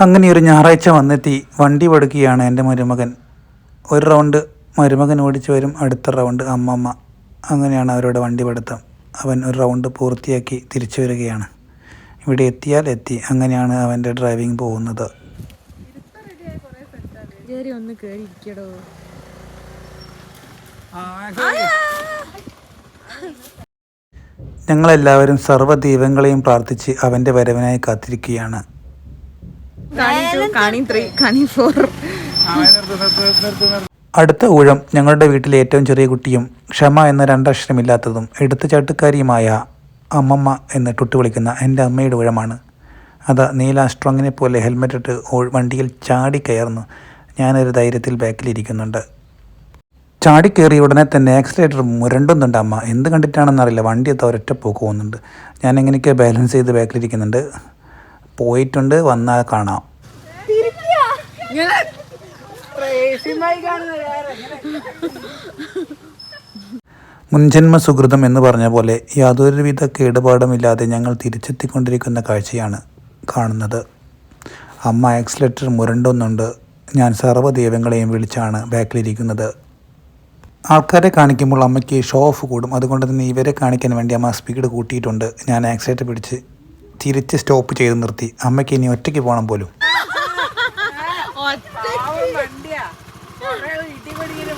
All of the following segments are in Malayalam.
അങ്ങനെ ഒരു ഞായറാഴ്ച വന്നെത്തി വണ്ടി പടുക്കുകയാണ് എന്റെ മരുമകൻ. ഒരു റൗണ്ട് മരുമകൻ ഓടിച്ചു വരും അടുത്ത റൗണ്ട് അമ്മമ്മ. അങ്ങനെയാണ് അവരുടെ വണ്ടി പഠിത്തം അവൻ ഒരു റൗണ്ട് പൂർത്തിയാക്കി തിരിച്ചു വരികയാണ്. ഇവിടെ എത്തിയാൽ എത്തി അങ്ങനെയാണ് അവന്റെ ഡ്രൈവിംഗ് പോകുന്നത്. ഒന്ന് ഞങ്ങളെല്ലാവരും സർവ ദൈവങ്ങളെയും പ്രാർത്ഥിച്ച് അവന്റെ വരവിനായി കാത്തിരിക്കുകയാണ്. കാണി ടു കാണി ത്രീ കാണി ഫോർ അടുത്ത ഊഴം ഞങ്ങളുടെ വീട്ടിലെ ഏറ്റവും ചെറിയ കുട്ടിയും ക്ഷമ എന്ന രണ്ടക്ഷരമില്ലാത്തതും എടുത്തുചാട്ടുകാരിയുമായ അമ്മമ്മ എന്ന് ടുട്ടു വിളിക്കുന്ന എന്റെ അമ്മയുടെ ഊഴമാണ്. അത് നീല സ്ട്രോങ്ങിനെ പോലെ ഹെൽമെറ്റ് ഇട്ട് വണ്ടിയിൽ ചാടി കയറുന്നു. ഞാനൊരു ധൈര്യത്തിൽ ബാക്കിലിരിക്കുന്നുണ്ട്. ചാടിക്കയറിയ ഉടനെ തന്നെ ആക്സിലേറ്റർ മുരണ്ടുന്നുണ്ട് അമ്മ. എന്ത് കണ്ടിട്ടാണെന്നറിയില്ല. വണ്ടി എത്താൻ ഒരൊറ്റ പോക്ക് പോകുന്നുണ്ട്. ഞാൻ എങ്ങനെയൊക്കെ ബാലൻസ് ചെയ്ത് ബാക്കിലിരിക്കുന്നുണ്ട്. പോയിട്ടുണ്ട്. വന്നാൽ കാണാം. മുൻജന്മ സുഹൃതം എന്ന് പറഞ്ഞ പോലെ യാതൊരുവിധ കേടുപാടുമില്ലാതെ ഞങ്ങൾ തിരിച്ചെത്തിക്കൊണ്ടിരിക്കുന്ന കാഴ്ചയാണ് കാണുന്നത്. അമ്മ ആക്സിലേറ്റർ മുരണ്ടുന്നുണ്ട്. ഞാൻ സർവ ദൈവങ്ങളെയും വിളിച്ചാണ് ബാക്കിലിരിക്കുന്നത്. ആൾക്കാരെ കാണിക്കുമ്പോൾ അമ്മയ്ക്ക് ഷോ ഓഫ് കൂടും. അതുകൊണ്ട് തന്നെ ഇവരെ കാണിക്കാൻ വേണ്ടി അമ്മ സ്പീഡ് കൂട്ടിയിട്ടുണ്ട്. ഞാൻ ആക്സിലേറ്റർ പിടിച്ച് തിരിച്ച് സ്റ്റോപ്പ് ചെയ്ത് നിർത്തി. അമ്മയ്ക്ക് ഇനി ഒറ്റയ്ക്ക് പോകണം പോലും.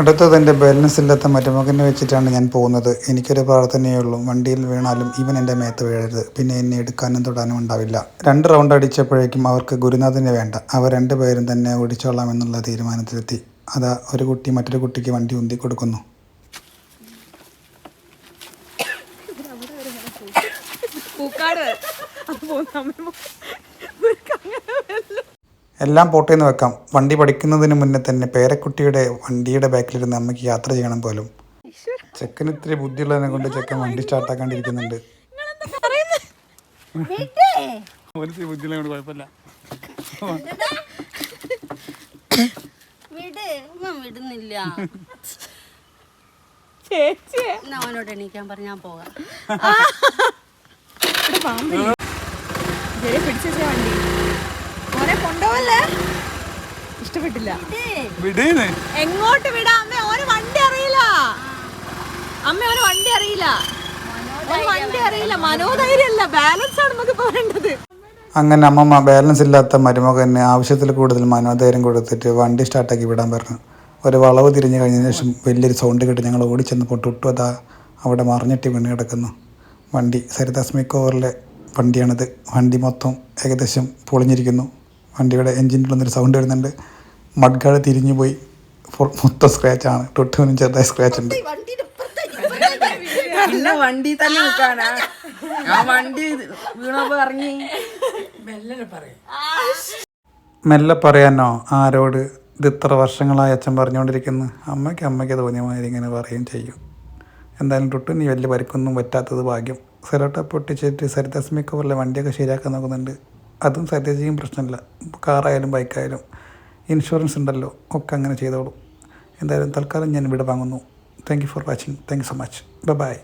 അടുത്തത് എന്റെ ബാലൻസ് ഇല്ലാത്ത മരുമകനെ വെച്ചിട്ടാണ് ഞാൻ പോകുന്നത്. എനിക്കൊരു പ്രാർത്ഥനയേ ഉള്ളൂ വണ്ടിയിൽ വീണാലും ഇവൻ എന്റെ മേത്ത് വീഴരുത്. പിന്നെ എന്നെ എടുക്കാനും തൊടാനും ഉണ്ടാവില്ല. രണ്ട് റൗണ്ട് അടിച്ചപ്പോഴേക്കും അവർക്ക് ഗുരുനാഥനെ വേണ്ട. അവർ രണ്ടുപേരും തന്നെ ഓടിച്ചോളാം എന്നുള്ള തീരുമാനത്തിലെത്തി. അതാ ഒരു കുട്ടി മറ്റൊരു കുട്ടിക്ക് വണ്ടി ഉന്തി കൊടുക്കുന്നു. പൂക്കാട്. അപ്പോൾ നമ്മ എല്ലാം പോട്ടേന്ന് വെക്കാം. വണ്ടി പഠിക്കുന്നതിന് മുന്നേ തന്നെ പേരക്കുട്ടിയുടെ വണ്ടിയുടെ ബാക്കിലിരുന്ന് അമ്മയ്ക്ക് യാത്ര ചെയ്യണം പോലും. ചെക്കന് ഇത്തിരി ബുദ്ധിയുള്ളതിനെ കൊണ്ട് ചെക്കൻ വണ്ടി സ്റ്റാർട്ടാക്കാണ്ടിരിക്കുന്നുണ്ട് വിട്. ഉമ്മ വിടുന്നില്ല. ചേച്ചി അവനോട് എണീക്കാൻ പറഞ്ഞ ഞാൻ പോകാം. പിടിച്ച വണ്ടി. കൊണ്ടുപോവല്ലേ? ഇഷ്ടപ്പെട്ടില്ല. എങ്ങോട്ട് വിടാ? അമ്മ ഓന് വണ്ടി അറിയില്ല. അമ്മ ഓന് വണ്ടി അറിയില്ല. ഓന് വണ്ടി അറിയില്ല. മനോധൈര്യല്ല ബാലൻസ് ആണ് നമുക്ക് പോരേണ്ടത് അങ്ങനെ അമ്മമ്മ ബാലൻസ് ഇല്ലാത്ത മരുമകന് ആവശ്യത്തിൽ കൂടുതൽ മനോധൈര്യം കൊടുത്തിട്ട് വണ്ടി സ്റ്റാർട്ടാക്കി വിടാൻ പറഞ്ഞു. ഒരു വളവ് തിരിഞ്ഞു കഴിഞ്ഞതിന് ശേഷം വലിയൊരു സൗണ്ട് കേട്ട് ഞങ്ങൾ ഓടിച്ചെന്നപ്പോൾ ടുട്ടു അതാ അവിടെ മറിഞ്ഞിട്ട് വീണ് കിടക്കുന്നു. വണ്ടി സരിതാസ് ഓവറിലെ വണ്ടിയാണിത്. വണ്ടി മൊത്തം ഏകദേശം പൊളിഞ്ഞിരിക്കുന്നു. വണ്ടിയുടെ എൻജിനിൽ നിന്നൊരു സൗണ്ട് വരുന്നുണ്ട്. മഡ്ഗാർഡ് തിരിഞ്ഞു പോയി. മൊത്തം സ്ക്രാച്ചാണ് ടുട്ടുവിനും ചെറുതായി സ്ക്രാച്ച് ഉണ്ട്. വണ്ടി തന്നെ നിൽക്കാനാ. ആ വണ്ടി വീണപ്പോ ഇറങ്ങി. മെല്ലെ പറയാനോ? ആരോട്? ഇത് ഇത്ര വർഷങ്ങളായി അച്ഛൻ പറഞ്ഞുകൊണ്ടിരിക്കുന്നു. അമ്മയ്ക്ക് അമ്മയ്ക്ക് തോന്നിയ മാതിരി ഇങ്ങനെ പറയുകയും ചെയ്യും. എന്തായാലും തൊട്ട് നീ വലിയ പരിക്കൊന്നും പറ്റാത്തത് ഭാഗ്യം. സെലോട്ട പൊട്ടിച്ചിട്ട് സരിതസ്മിക്ക് പോലെ വണ്ടിയൊക്കെ ശരിയാക്കാൻ നോക്കുന്നുണ്ട്. അതും സരിതജിയും പ്രശ്നമില്ല. കാറായാലും ബൈക്കായാലും ഇൻഷുറൻസ് ഉണ്ടല്ലോ ഒക്കെ അങ്ങനെ ചെയ്തോളൂ. എന്തായാലും തൽക്കാലം ഞാൻ ഇവിടെ വാങ്ങുന്നു. Thank you for watching thank you so much bye